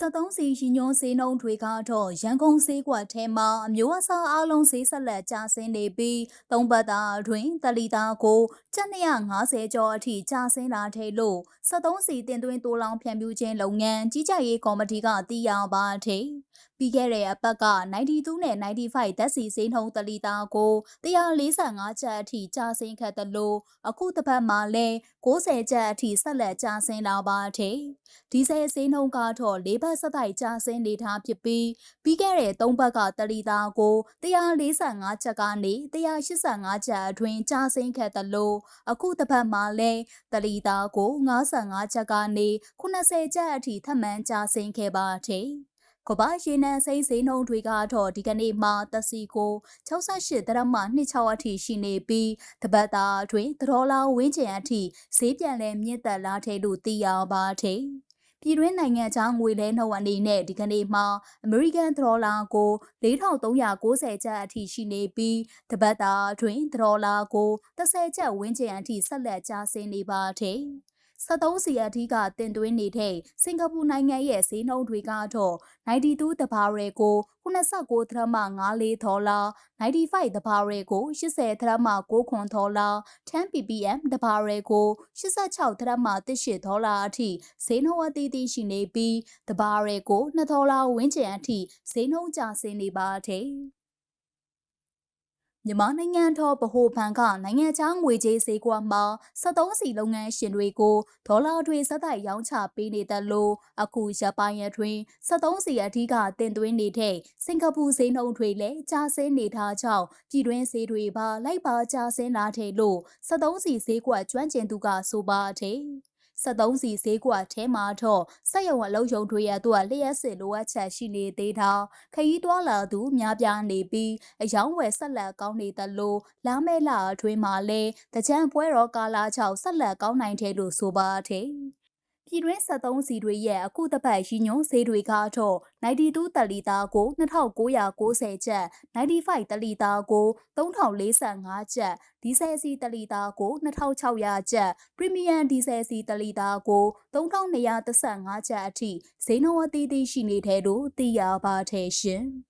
73စီရင်ညွန်စေးနှုံတွေကတော့ရန်ကုန်စေးကွက်ထဲမှာအမျိုးအစားအလုံးစေးဆက်လက်ကျဆင်းနေပြီးသုံးပတ်တာတွင်တလီတာကို750ကျော်အထိကျဆင်းလာတယ်လို့73စီတင်သွင်းတိုးလောင်ဖြန့်ဖြူးခြင်းလုပ်ငန်းကြီးကြပ်ရေးကော်မတီကသိရပါတယ် ပြီးခဲ့တဲ့အပတ်က92နဲ့95ဓာတ်စီစိမ်းနှုံးတလီတာကို145ကျပ်အထိကျဆင်းခဲ့တယ်လို့အခုတစ်ပတ်မှာလည်း90ကျပ်အထိဆက်လက်ကျဆင်းလာပါတယ်ဒီဇယ်စိမ်းနှုံးကတော့၄ဘတ်ဆက်တိုက်ကျဆင်းနေထားဖြစ်ပြီးပြီးခဲ့တဲ့၃ဘတ်ကတလီတာကို145ကျပ်ကနေ185ကျပ်အတွင်းကျဆင်းခဲ့တယ်လို့အခုတစ်ပတ်မှာလည်းတလီတာကို55ကျပ်ကနေ80ကျပ်အထိထပ်မံကျဆင်းခဲ့ပါတယ် ကဘာရေနံစိမ်းစိမ်းနှုံးတွေကတော့ဒီကနေ့မှတက်စီကို68ဒရမ26အထိရှိနေပြီးတပတ်တာအတွင်းဒေါ်လာဝင်းကျင်အထိဈေးပြန်လဲမြင့်တက်လာတယ်လို့သိရပါတယ်ပြည်တွင်းနိုင်ငံခြားငွေလဲနှုန်းအနေနဲ့ဒီကနေ့မှာအမေရိကန်ဒေါ်လာကို4390ကျပ်အထိရှိနေပြီးတပတ်တာအတွင်းဒေါ်လာကို30ကျပ်ဝန်းကျင်အထိဆက်လက်ကျဆင်းနေပါတယ်။ 73စီအထိကတင်သွင်းနေတဲ့စင်ကာပူနိုင်ငံရဲ့ဈေးနှုန်းတွေကတော့92တဘာရဲကို89ဒရမ54ဒေါ်လာ95တဘာရဲကို80ဒရမ6ခွန်ဒေါ်လာ10 ppm တဘာရဲကို86ဒရမ18ဒေါ်လာအထိဈေးနှုန်းအသီးသီးရှိနေပြီးတဘာရဲကို2ဒေါ်လာဝန်းကျင်အထိဈေးနှုန်းကျဆင်းနေပါတယ် မြန်မာနိုင်ငံတော်ဗဟိုဘဏ်ကနိုင်ငံခြားငွေကြေးဈေးကွက်မှာ73စီလုပ်ငန်းရှင်တွေကိုဒေါ်လာတွေစက်တိုက်ရောင်းချပေးနေတယ်လို့အခုရပိုင်းရတွင်73စီအထီးကတင်သွင်းနေတဲ့စင်ကာပူဈေးနှုန်းတွေလည်းကျဆင်းနေတာကြောင့်ပြည်တွင်းဈေးတွေပါလိုက်ပါကျဆင်းလာတယ်လို့73စီဈေးကွက်ကျွမ်းကျင်သူကဆိုပါတယ်။ 73စီဈေးကွက်ထဲမှာတော့စက်ရုံအလုံးယုံတွေရအတွက်လျှက်စစ်လိုအပ်ချက်ရှိနေသေးတာခရီးတွားလာသူများပြားနေပြီးအယောင်းဝယ်ဆက်လက်ကောင်းနေသလိုလာမဲ့လအတွင်းမှာလည်းတကြံပွဲတော်ကာလာချောက်ဆက်လက်ကောင်းနိုင်တယ်လို့ဆိုပါတယ် ပြည်တွင်း73စီတွေရဲ့အခုတပတ်ရည်ညွှန်းဈေးတွေကတော့92တလီတာကို2990ကျပ်95တလီတာကို3045ကျပ်ဒီဇယ်စီတလီတာကို2600ကျပ်ပရီမီယံဒီဇယ်စီတလီတာကို3215ကျပ်အထိဈေးနှုန်းအသီးသီးရှိနေတယ်လို့သိရပါတယ်ရှင်။